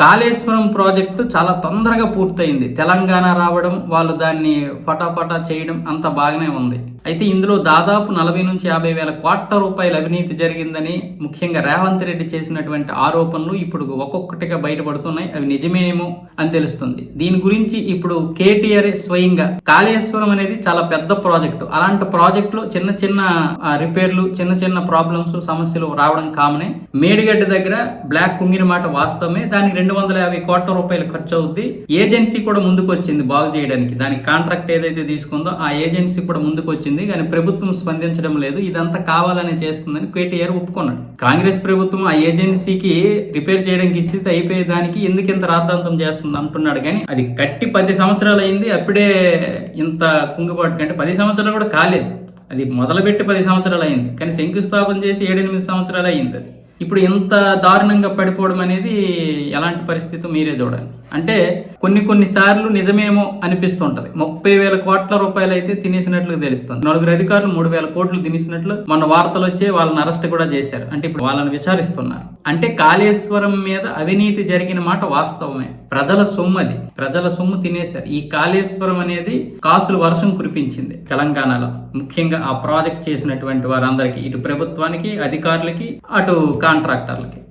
Kaleshwaram project చాలా తొందరగా పూర్తయింది. తెలంగాణ రావడం వాళ్ళు దాన్ని ఫటాఫటా చేయడం అంత బాగానే ఉంది. అయితే ఇందులో దాదాపు నలభై నుంచి యాభై వేల కోట్ల రూపాయల అవినీతి జరిగిందని ముఖ్యంగా రేవంత్ రెడ్డి చేసినటువంటి ఆరోపణలు ఇప్పుడు ఒక్కొక్కటిగా బయటపడుతున్నాయి. అవి నిజమేమో అని తెలుస్తుంది. దీని గురించి ఇప్పుడు కేటీఆర్ స్వయంగా కాళేశ్వరం అనేది చాలా పెద్ద ప్రాజెక్టు. అలాంటి ప్రాజెక్టులో చిన్న చిన్న రిపేర్లు చిన్న చిన్న ప్రాబ్లమ్స్ సమస్యలు రావడం కామనే. మేడిగడ్డ దగ్గర బ్లాక్ కుంగిన మాట వాస్తవమే. దానికి రెండు వందల యాభై కోట్ల రూపాయలు ఖర్చు అవుద్ది. ఏజెన్సీ కూడా ముందుకు వచ్చింది బాగు చేయడానికి. దానికి కాంట్రాక్ట్ ఏదైతే తీసుకుందో ఆ ఏజెన్సీ కూడా ముందుకు వచ్చింది కానీ ప్రభుత్వం స్పందించడం లేదు. ఇదంతా కావాలని చేస్తుందని కేటీఆర్ ఒప్పుకున్నాడు. కాంగ్రెస్ ప్రభుత్వం ఆ ఏజెన్సీకి రిపేర్ చేయడానికి స్థితి అయిపోయే దానికి ఎందుకు ఇంత రాద్ధాంతం చేస్తుంది అంటున్నాడు. కానీ అది కట్టి పది సంవత్సరాలు అయింది అప్పుడే ఇంత కుంగుబాటు కంటే పది సంవత్సరాలు కూడా కాలేదు. అది మొదలుపెట్టి పది సంవత్సరాలు అయింది. కానీ శంకుస్థాపన చేసి ఏడెనిమిది సంవత్సరాలు అయింది అది. ఇప్పుడు ఇంత దారుణంగా పడిపోవడం అనేది ఎలాంటి పరిస్థితి మీరే చూడాలి. అంటే కొన్ని కొన్ని సార్లు నిజమేమో అనిపిస్తుంటది. ముప్పై వేల కోట్ల రూపాయలు అయితే తినేసినట్లు తెలుస్తుంది. నలుగురు అధికారులు మూడు వేల కోట్లు తినేసినట్లు మొన్న వార్తలు వచ్చే వాళ్ళని అరెస్ట్ కూడా చేశారు. అంటే ఇప్పుడు వాళ్ళని విచారిస్తున్నారు. అంటే కాళేశ్వరం మీద అవినీతి జరిగిన మాట వాస్తవమే. ప్రజల సొమ్ము అది. ప్రజల సొమ్ము తినేశారు. ఈ కాళేశ్వరం అనేది కాసులు వర్షం కురిపించింది తెలంగాణలో. ముఖ్యంగా ఆ ప్రాజెక్ట్ చేసినటువంటి వారందరికీ ఇటు ప్రభుత్వానికి అధికారులకి అటు కాంట్రాక్టర్లకి.